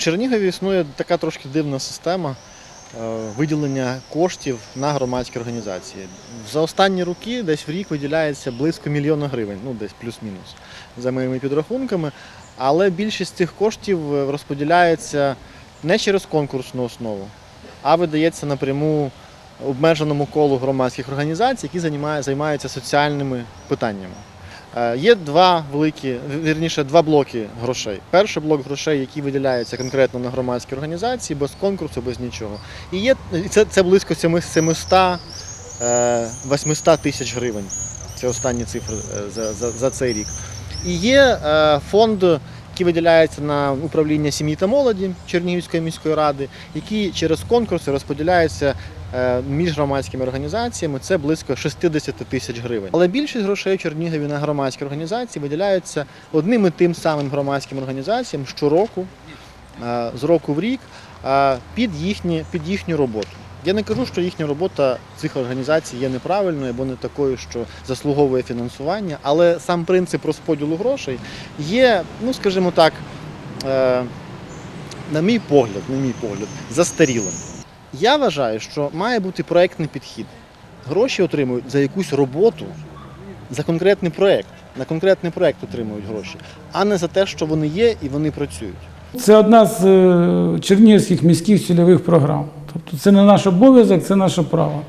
Чернігові існує така трошки дивна система е, виділення коштів на громадські організації. За останні роки десь в рік виділяється близько мільйона гривень, ну десь плюс-мінус, за моїми підрахунками. Але більшість цих коштів е, розподіляється не через конкурсну основу, а видається напряму обмеженому колу громадських організацій, які займаються соціальними питаннями. Е, Є два великі, вірніше, два блоки грошей. Перший блок грошей, які виділяються конкретно на громадські організації, без конкурсу, без нічого. І є це, це близько 700 е, 800 тисяч гривень. Це останні цифри е, за, за, за цей рік. І є фонд, який виділяється на управління сім'ї та молоді Чернігівської міської ради, який через конкурси розподіляється між громадськими організаціями. Це близько 60 тисяч гривень. Але більшість грошей в Чернігові на громадські організації виділяються одним і тим самим громадським організаціям щороку, е, з року в рік, е, під, їхні, під їхню роботу. Я не кажу, що їхня робота цих організацій є неправильною або не такою, що заслуговує фінансування, але сам принцип розподілу грошей є, ну скажімо так, е, на мій погляд, на мій погляд, застарілим. Я вважаю, що має бути проєктний підхід. Гроші отримують за якусь роботу, за конкретний проєкт. На конкретний проєкт отримують гроші, а не за те, що вони є і вони працюють. Це одна з е, чернігівських міських цільових програм. Тобто це не наш обов'язок, це наше право.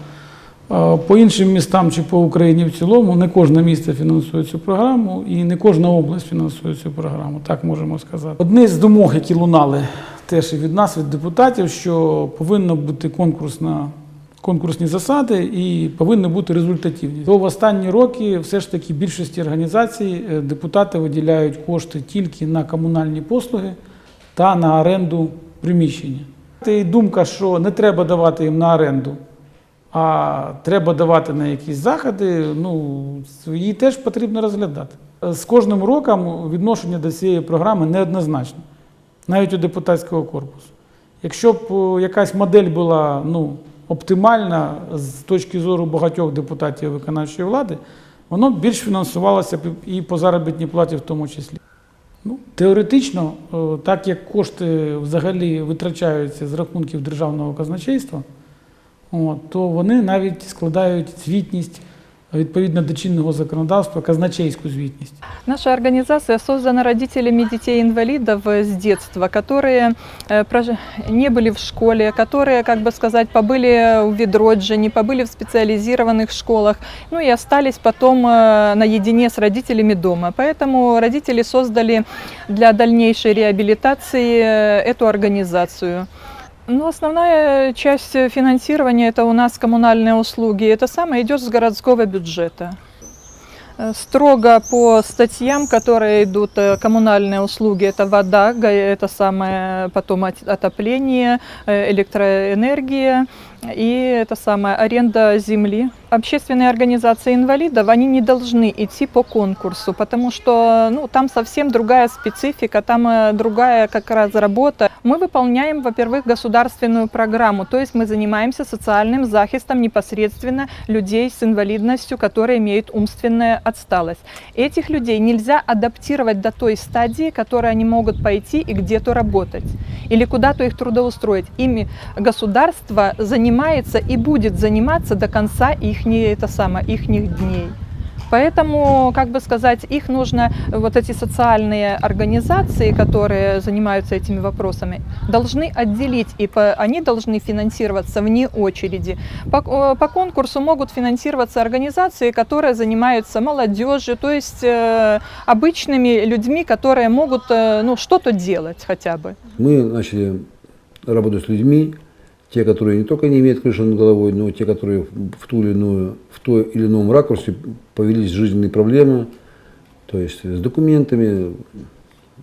По іншим містам чи по Україні в цілому не кожне місто фінансує цю програму і не кожна область фінансує цю програму, так можемо сказати. Одне з думок, які лунали теж і від нас, від депутатів, що повинна бути конкурсна. Конкурсні засади і повинна бути результативність. То в останні роки все ж таки більшості організацій е, депутати виділяють кошти тільки на комунальні послуги та на оренду приміщення. І думка, що не треба давати їм на оренду, а треба давати на якісь заходи, ну, її теж потрібно розглядати. З кожним роком відношення до цієї програми неоднозначне, навіть у депутатського корпусу. Якщо б е, якась модель була ну, оптимальна з точки зору багатьох депутатів виконавчої влади, воно б більш фінансувалося б і по заробітній платі в тому числі. Ну, теоретично, е, так як кошти взагалі витрачаються з рахунків державного казначейства, от, то вони навіть складають звітність відповідно до чинного законодавства, казначейську звітність. Наша организация создана родителями детей-инвалидов э, с детства, которые э, прож- не были в школе, которые, как бы сказать, побыли в Ведроджине, побыли в специализированных школах, ну и остались потом э, наедине с родителями дома. Поэтому родители создали для дальнейшей реабилитации э, эту организацию. Ну, основная часть финансирования это у нас коммунальные услуги. Это самое идет с городского бюджета. Э, Строго по статьям, которые идут, э, коммунальные услуги, это вода, это самое, потом от- отопление, э, электроэнергия и это самое, аренда земли. Общественные организации инвалидов, они не должны идти по конкурсу, потому что ну, там совсем другая специфика, там э, другая как раз работа. Мы выполняем, во-первых, государственную программу, то есть мы занимаемся социальным захистом непосредственно людей с инвалидностью, которые имеют умственную отсталость. Этих людей нельзя адаптировать до той стадии, которой они могут пойти и где-то работать или куда-то их трудоустроить. Ими государство занимается и будет заниматься до конца их это самое, ихних дней. Поэтому, как бы сказать, их нужно, вот эти социальные организации, которые занимаются этими вопросами, должны отделить, и по- они должны финансироваться вне очереди. По, э, по конкурсу могут финансироваться организации, которые занимаются молодежью, то есть э, обычными людьми, которые могут э, ну, что-то делать хотя бы. Мы начали работать с людьми, те, которые не только не имеют крыши над головой, но те, которые в ту или иную, в той или ином ракурсе повелись жизненные проблемы, то есть с документами,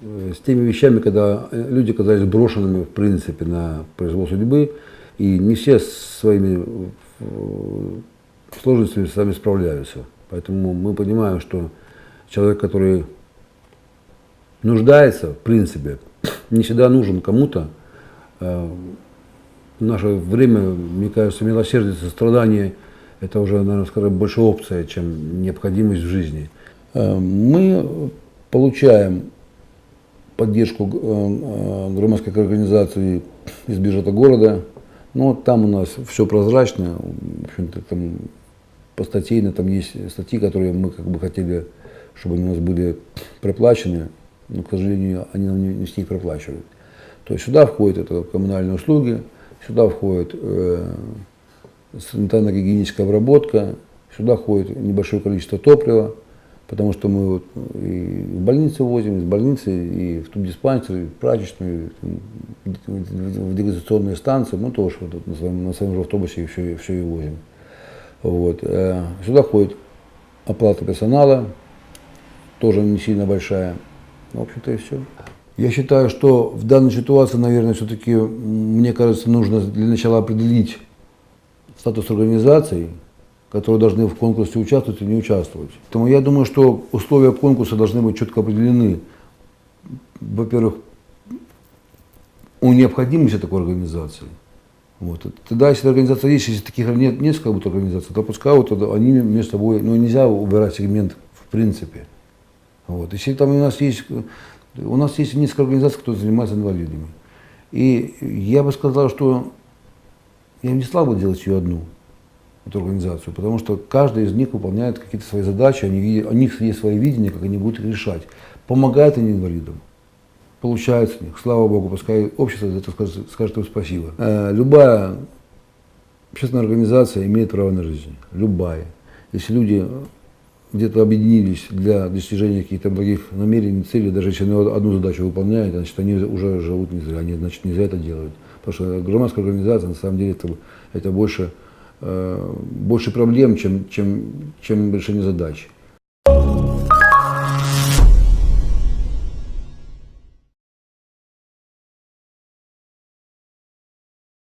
э, с теми вещами, когда э, люди оказались брошенными в принципе на произвол судьбы, и не все своими э, сложностями сами справляются. Поэтому мы понимаем, что человек, который нуждается, в принципе, не всегда нужен кому-то. В наше время, мне кажется, милосердие, сострадание – это уже, наверное, скажем, больше опция, чем необходимость в жизни. Э, Мы получаем поддержку э, э, громадской организации из бюджета города. Но там у нас все прозрачно. В общем-то, там постатейно там есть статьи, которые мы как бы хотели, чтобы они у нас были проплачены, но, к сожалению, они нам не, не все их проплачивают. То есть сюда входят это коммунальные услуги, сюда входит э, санитарно-гигиеническая обработка, сюда входит небольшое количество топлива, потому что мы вот и в больницы возим, из больницы, и в тубдиспансер, и в прачечную, и в дегустационные станции, ну тоже вот на своем, на своем же автобусе все, все и возим. Вот. э, Сюда входит оплата персонала, тоже не сильно большая. В общем-то и все. Я считаю, что в данной ситуации, наверное, все-таки, мне кажется, нужно для начала определить статус организаций, которые должны в конкурсе участвовать и не участвовать. Поэтому я думаю, что условия конкурса должны быть четко определены. Во-первых, о необходимости такой организации. Вот. Тогда, если организация есть, если таких нет, несколько будет организаций, то пускай вот они между собой, ну нельзя убирать сегмент в принципе. Вот. Если там у нас есть, у нас есть несколько организаций, которые занимаются инвалидами. И я бы сказал, что я не стал бы делать ее одну, эту организацию, потому что каждая из них выполняет какие-то свои задачи, они, у них есть свое видение, как они будут решать. Помогают они инвалидам, получается у них, слава богу, пускай общество за это скажет, скажет им спасибо. Э, любая общественная организация имеет право на жизнь, любая. Если люди где-то объединились для достижения каких-то благих намерений, целей, даже если они одну задачу выполняют, значит, они уже живут не зря, они, значит, не зря это делают. Потому что громадская организация, на самом деле, это, это больше, э, больше проблем, чем, чем, чем решение задач.